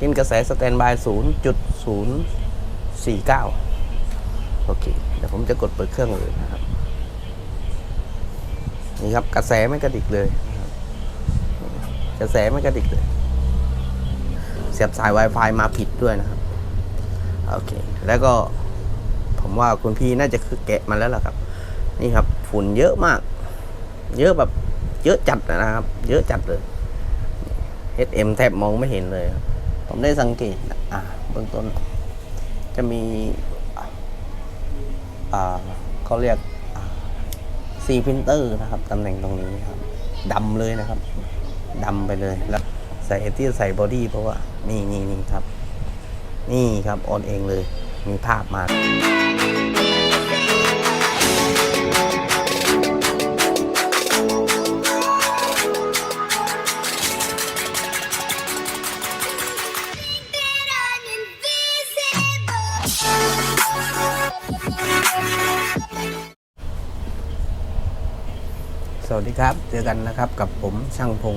กินกระแสสแตนบายศูนย์จุดศูนย์สี่เก้าโอเค เดี๋ยวผมจะกดเปิดเครื่องเลยนะครับ นี่ครับกระแสไม่กระดิกเลยกระแสไม่กระดิกเลย เสียบสาย Wi-Fi มาผิดด้วยนะครับ โอเค แล้วก็ผมว่าคุณพี่น่าจะคือแกะมาแล้วล่ะครับ นี่ครับ ฝุ่นเยอะมาก เยอะแบบเยอะจัดนะครับ เยอะจัดเลย HM แทบมองไม่เห็นเลยครับ ผมได้สังเกตนะอ่าเบื้องต้น จะมีอ่าเขาเรียกซีพินเตอร์นะครับตำแหน่งตรงนี้ครับดำเลยนะครับดำไปเลยแล้วใส่ที่ใส่บอดี้เพราะว่านี่นี่นี่ครับ นี่ครับออนเองเลยมีภาพมา สวัสดีครับ เจอกันนะครับกับผมช่างพง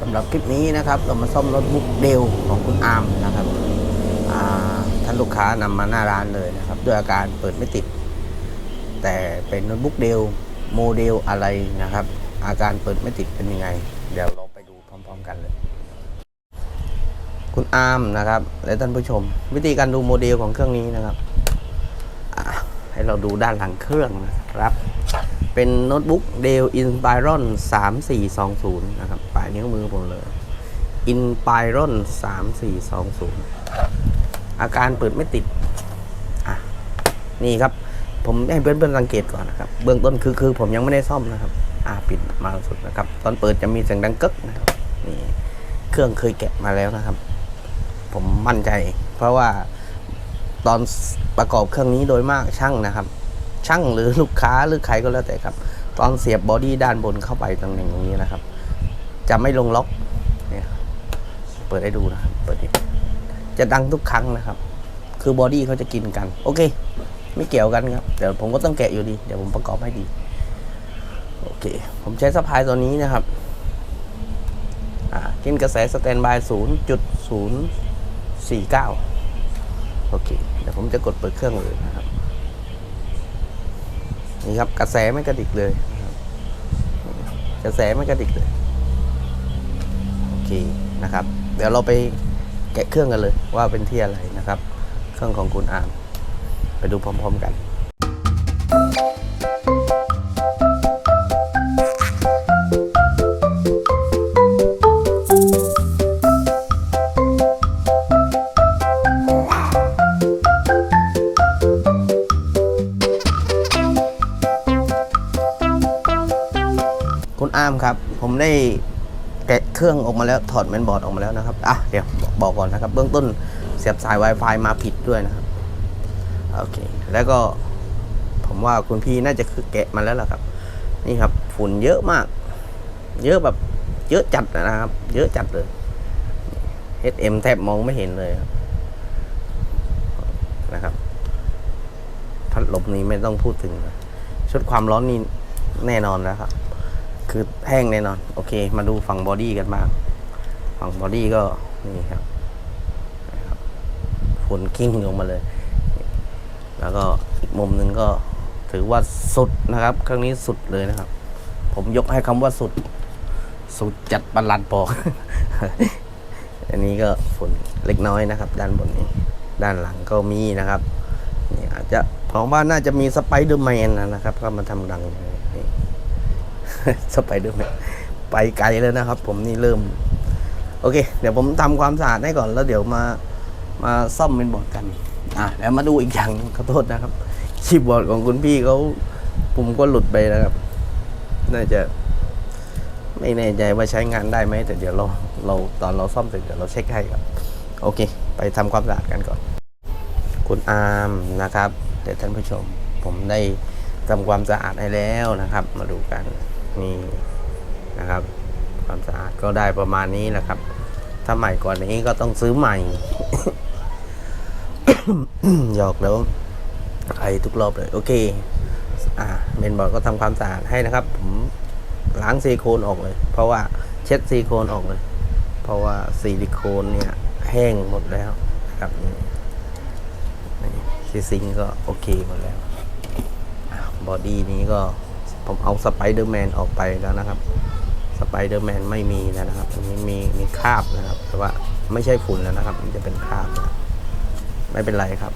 สำหรับคลิปนี้นะครับ เรามาซ่อมโน้ตบุ๊กเดลของคุณอาร์มนะครับท่านลูกค้านำมาหน้าร้านเลยนะครับ ด้วยอาการเปิดไม่ติด แต่เป็นโน้ตบุ๊กเดลโมเดลอะไรนะครับ อาการเปิดไม่ติดเป็นยังไง เดี๋ยวเราไปดูพร้อม ๆ กันเลย คุณอาร์มนะครับ และท่านผู้ชม วิธีการดูโมเดลของเครื่องนี้นะครับให้เราดูด้านหลังเครื่องนะครับ เป็นโน้ตบุ๊ก Dell Inspiron 3420 นะครับปลายนิ้วมือผมเลย Inspiron 3420 อาการเปิดไม่ติด อะ นี่ครับ ผมให้เพื่อนๆสังเกตก่อนนะครับ เบื้องต้นคือคือผมยังไม่ได้ซ่อมนะครับ อ่าปิดมาสุดนะครับ ตอนเปิดจะมีเสียงดังกึกนะครับนี่เครื่องเคยแกะมาแล้วนะครับ ผมมั่นใจ เพราะว่าตอนประกอบเครื่องนี้โดยมากช่างนะครับ ช่างหรือลูกค้าหรือใครก็แล้วแต่ครับ ตอนเสียบบอดี้ด้านบนเข้าไปตำแหน่งตรงนี้นะครับ จะไม่ลงล็อกเนี่ยเปิดให้ดูนะครับเปิดจะดังทุกครั้งนะครับ คือบอดี้เขาจะกินกัน โอเค ไม่เกี่ยวกันครับเดี๋ยวผมก็ต้องแกะอยู่ดี เดี๋ยวผมประกอบให้ดี โอเค ผมใช้สะพายตัวนี้นะครับอ่ากินกระแสสแตนบายศูนย์จุดศูนย์สี่เก้าโอเค เดี๋ยวผมจะกดเปิดเครื่องเลยนะครับ นี่ครับกระแสไม่กระดิกเลยกระแสไม่กระดิกเลยโอเคนะครับ เดี๋ยวเราไปแกะเครื่องกันเลยว่าเป็นที่อะไรนะครับ เครื่องของคุณอาร์มไปดูพร้อม ๆ กัน อาร์มครับ ผมได้แกะเครื่องออกมาแล้วถอดแมนบอร์ดออกมาแล้วนะครับอะเดี๋ยวบอกก่อนนะครับ เบื้องต้นเสียบสาย Wi-Fi มาผิดด้วยนะครับโอเค แล้วก็ผมว่าคุณพี่น่าจะคือแกะมาแล้วล่ะครับ นี่ครับ ฝุ่นเยอะมาก เยอะแบบเยอะจัดนะครับ เยอะจัดเลย HM แทบมองไม่เห็นเลยครับนะครับพัดลมนี้ไม่ต้องพูดถึงชุดความร้อนนี่แน่นอนแล้วครับ คือแห้งแน่นอน โอเค มาดูฝั่งบอดี้กันบ้างฝั่งบอดี้ก็นี่ครับฝุ่นกิ้งลงมาเลย แล้วก็อีกมุมหนึ่งก็ถือว่าสุดนะครับ ครื่องนี้สุดเลยนะครับ ผมยกให้คำว่าสุด สุดจัดประหลัดบอกอันนี้ก็ฝุ่นเล็กน้อยนะครับ ด้านบนนี้ ด้านหลังก็มีนะครับนี่อาจจะผมว่าน่าจะมีสไปเดอร์แมนนะครับเข้ามาทำรังนี่ สไปเดอร์แมนไปไกลแล้วนะครับ ผมนี่เริ่ม โอเค เดี๋ยวผมทำความสะอาดให้ก่อนแล้วเดี๋ยวมามาซ่อมเป็นบอร์ดกัน อะแล้วมาดูอีกอย่างขอโทษนะครับคีย์บอร์ดของคุณพี่เขาผมก็หลุดไปนะครับ น่าจะ ไม่แน่ใจว่าใช้งานได้ไหมแต่เดี๋ยวเราเราตอนเราซ่อมเสร็จเดี๋ยวเราเช็คให้ครับ โอเค ไปทำความสะอาดกันก่อน คุณอาร์มนะครับเดี๋ยวท่านผู้ชม ผมได้ทำความสะอาดให้แล้วนะครับ มาดูกัน นี่นะครับ ความสะอาดก็ได้ประมาณนี้แหละครับ ถ้าใหม่กว่านี้ก็ต้องซื้อใหม่หยอกแล้วไอทุกรอบเลย โอเค อ่าเมนบอร์ดก็ทำความสะอาดให้นะครับ ผมล้างซิลิโคนออกเลย เพราะว่าเช็ดซิลิโคนออกเลย เพราะว่าซิลิโคนเนี่ยแห้งหมดแล้วนะครับซีซิงก็โอเคหมดแล้วบอดี้นี้ก็ ผมเอาสไปเดอร์แมนออกไปแล้วนะครับสไปเดอร์แมนไม่มีแล้วนะครับอันนี้มีมีคราบนะครับ แต่ว่าไม่ใช่ฝุ่นแล้วนะครับ มันจะเป็นคราบนะไม่เป็นไรครับ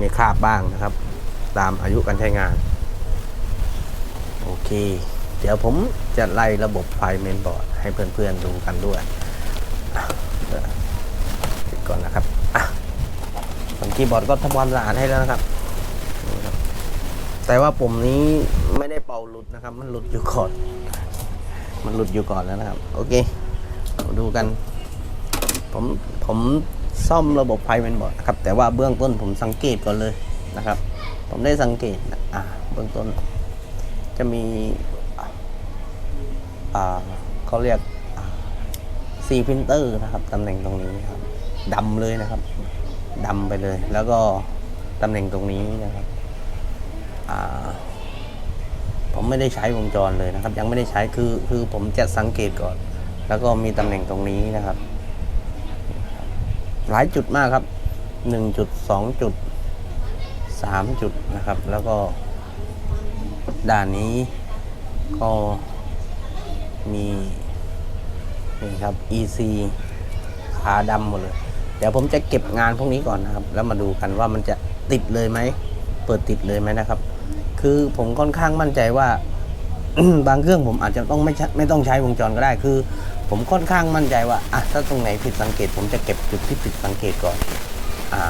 มีคราบบ้างนะครับ ตามอายุการใช้งาน โอเค เดี๋ยวผมจะไล่ระบบไฟเมนบอร์ดให้เพื่อนๆดูกันด้วยปิดก่อนนะครับอะส่วนคีย์บอร์ดก็ทำความสะอาดให้แล้วนะครับ แต่ว่าปุ่มนี้ไม่ได้เป่าหลุดนะครับ มันหลุดอยู่ก่อน มันหลุดอยู่ก่อนแล้วนะครับ โอเค ดูกัน ผมผมซ่อมระบบไฟเมนบอร์ดครับ แต่ว่าเบื้องต้นผมสังเกตก่อนเลยนะครับ ผมได้สังเกตนะอ่าเบื้องต้น จะมีอ่าเขาเรียกซีพิมพ์เตอร์นะครับตำแหน่งตรงนี้ครับดำเลยนะครับดำไปเลย แล้วก็ตำแหน่งตรงนี้นะครับ ผมไม่ได้ใช้วงจรเลยนะครับ ยังไม่ได้ใช้คือคือผมจะสังเกตก่อน แล้วก็มีตำแหน่งตรงนี้นะครับ หลายจุดมากครับหนึ่งจุดสองจุดสามจุดนะครับ แล้วก็ด้านนี้ก็มีนี่ครับ EC ขาดำหมดเลย เดี๋ยวผมจะเก็บงานพวกนี้ก่อนนะครับ แล้วมาดูกันว่ามันจะติดเลยไหม เปิดติดเลยไหมนะครับ คือผมค่อนข้างมั่นใจว่า บางเครื่องผมอาจจะต้องไม่ไม่ต้องใช้วงจรก็ได้คือ ผมค่อนข้างมั่นใจว่าอะถ้าตรงไหนผิดสังเกต ผมจะเก็บจุดที่ผิดสังเกตก่อน อ่า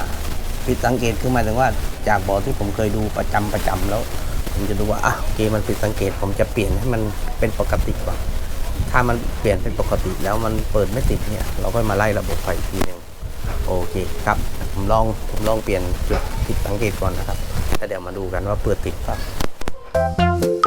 ผิดสังเกตคือหมายถึงว่า จากบอร์ดที่ผมเคยดูประจำประจำแล้ว ผมจะดูว่าอะโอเคมันผิดสังเกต ผมจะเปลี่ยนให้มันเป็นปกติก่อนถ้ามันเปลี่ยนเป็นปกติแล้วมันเปิดไม่ติดเนี่ย เราก็มาไล่ระบบไฟทีหนึง โอเคครับ ผมลองผมลองเปลี่ยนจุดผิดสังเกตก่อนนะครับแล้วเดี๋ยวมาดูกันว่าเปิดติดเปล่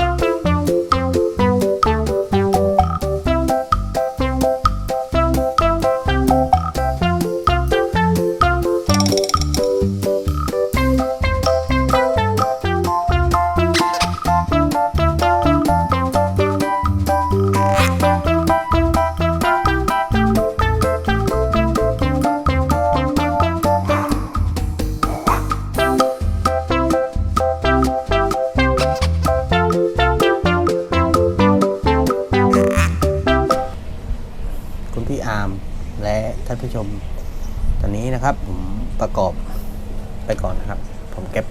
ประกอบไปก่อนนะครับ ผมเก็บ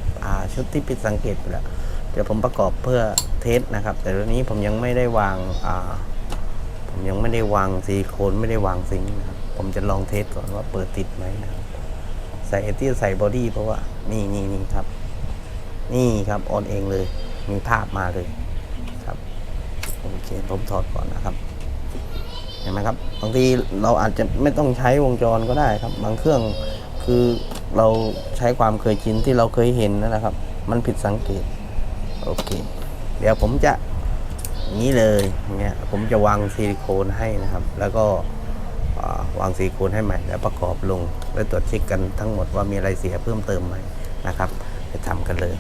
ชุดที่ผิดสังเกตไปแล้ว เดี๋ยวผมประกอบเพื่อเทสนะครับ แต่ตอนนี้ผมยังไม่ได้วางาผมยังไม่ได้วางซิลิโคนไม่ได้วางซิงค์นะครับ ผมจะลองเทสก่อนว่าเปิดติดไหมนะครับ ใส่เอที่ใส่บอดี้เพราะว่านี่นี่นี่ครับ นี่ครับออนเองเลย มีภาพมาเลยครับโอเคผมถอดก่อนนะครับเห็นไหมครับบางทีเราอาจจะไม่ต้องใช้วงจรก็ได้ครับ บางเครื่อง คือเราใช้ความเคยชินที่เราเคยเห็นนั่นนะครับ มันผิดสังเกต โอเค เดี๋ยวผมจะนี้เลยเงี้ยผมจะวางซิลิโคนให้นะครับ แล้วก็วางซิลิโคนให้ใหม่ แล้วประกอบลงแล้วตรวจเช็คกันทั้งหมดว่ามีอะไรเสียเพิ่มเติมไหมนะครับ ไปทำกันเลย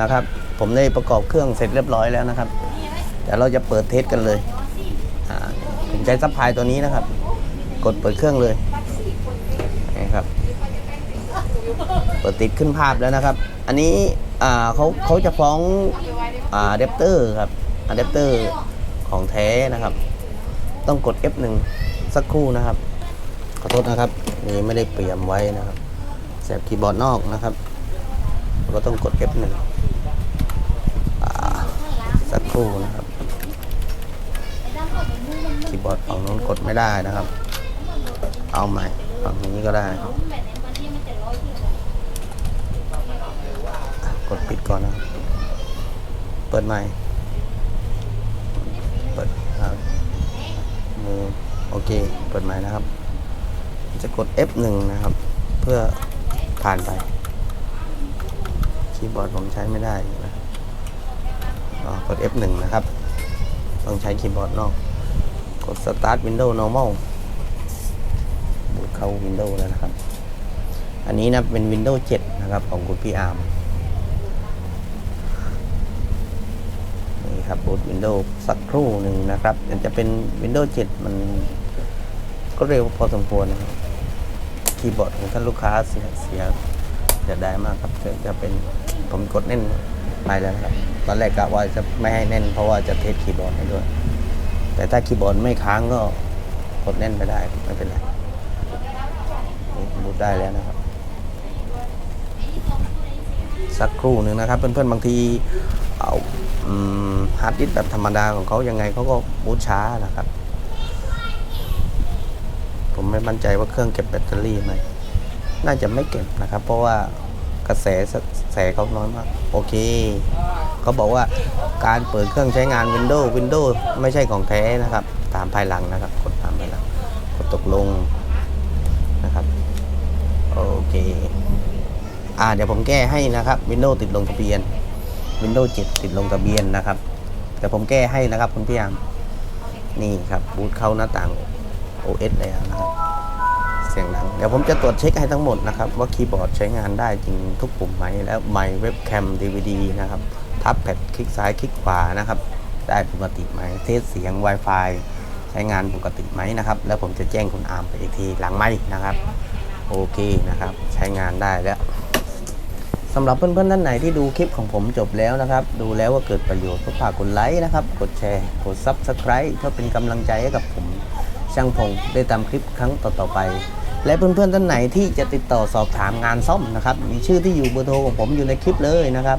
นะครับ ผมได้ประกอบเครื่องเสร็จเรียบร้อยแล้วนะครับเดี๋ยวเราจะเปิดเทสกันเลยอ่าผมใช้ซัพพลายตัวนี้นะครับ กดเปิดเครื่องเลยนี่ครับเปิดติดขึ้นภาพแล้วนะครับ อันนี้อ่าเขาเขาจะฟ้องอ่าอะแดปเตอร์ครับอะแดปเตอร์ของแท้นะครับ ต้องกด F1 สักครู่นะครับ ขอโทษนะครับนี่ไม่ได้เตรียมไว้นะครับแสบคีย์บอร์ดนอกนะครับ ก็ต้องกด F1 อ่าสักครู่นะครับคีย์บอร์ดฝั่งนู้นกดไม่ได้นะครับ เอาใหม่ฝั่งนี้ก็ได้ กดปิดก่อนนะเปิดใหม่เปิดครับมือโอเคเปิดใหม่นะครับ จะกด F1 นะครับ เพื่อผ่านไป คีย์บอร์ดผมใช้ไม่ได้นะกด F1 นะครับ ต้องใช้คีย์บอร์ดนอก กด Start Windows Normal บูตเข้า Windows แล้วนะครับ อันนี้นะเป็น Windows 7 นะครับ ของคุณพี่อาร์มนี่ครับบูต Windows สักครู่หนึ่งนะครับมันจะเป็น Windows 7 มันก็เร็วพอสมควรนะครับคีย์บอร์ดของท่านลูกค้าเสียเสีย เสียดายมากครับจะจะเป็นผมกดแน่นไปแล้วนะครับ ตอนแรกกะว่าจะไม่ให้แน่น เพราะว่าจะเทสคีย์บอร์ดให้ด้วย แต่ถ้าคีย์บอร์ดไม่ค้างก็กดแน่นไปได้ไม่เป็นไรบูตได้แล้วนะครับ สักครู่หนึ่งนะครับ เพื่อนๆบางทีเอาฮาร์ดดิสก์แบบธรรมดาของเขายังไงเขาก็บูตช้านะครับ ผมไม่มั่นใจว่าเครื่องเก็บแบตเตอรี่ไหม น่าจะไม่เก็บนะครับ เพราะว่ากระแสแสเขาน้อยมาก โอเคเขาบอกว่าการเปิดเครื่องใช้งาน Windows Windows ไม่ใช่ของแท้นะครับ ตามภายหลังนะครับ กดตามภายหลังกดตกลงนะครับ โอเค อ่าเดี๋ยวผมแก้ให้นะครับ Windows ติดลงทะเบียน Windows 7 ติดลงทะเบียนนะครับแต่ผมแก้ให้นะครับคุณพี่ยามนี่ครับบูตเข้าหน้าต่าง OS แล้วนะครับ สียงดัง เดี๋ยวผมจะตรวจเช็คให้ทั้งหมดนะครับ ว่าคีย์บอร์ดใช้งานได้จริงทุกปุ่มไหม แล้วไมค์เว็บแคม DVD นะครับ ทับแพดคลิกซ้ายคลิกขวานะครับ ได้ปกติไหม เทสเสียง Wi-Fi ใช้งานปกติไหมนะครับ แล้วผมจะแจ้งคุณอาร์มไปอีกทีหลังไมค์นะครับ โอเคนะครับ ใช้งานได้แล้วสำหรับเพื่อนๆท่านไหนที่ดูคลิปของผมจบแล้วนะครับ ดูแล้วว่าเกิดประโยชน์ก็ฝากกดไลค์นะครับ กดแชร์ กด Subscribe เพื่อเป็นกำลังใจให้กับผมช่างพงได้ตามคลิปครั้งต่อๆไป และเพื่อนๆท่านไหนที่จะติดต่อสอบถามงานซ่อมนะครับ มีชื่อที่อยู่เบอร์โทรของผมอยู่ในคลิปเลยนะครับ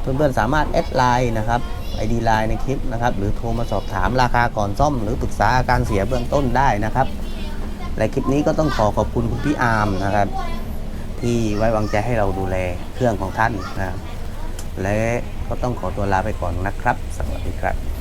เพื่อนๆสามารถแอดไลน์นะครับไอดีไลน์ในคลิปนะครับ หรือโทรมาสอบถามราคาก่อนซ่อม หรือปรึกษาอาการเสียเบื้องต้นได้นะครับ และคลิปนี้ก็ต้องขอขอบคุณคุณพี่อาร์มนะครับ ที่ไว้วางใจให้เราดูแลเครื่องของท่านนะครับและก็ต้องขอตัวลาไปก่อนนะครับ สวัสดีครับ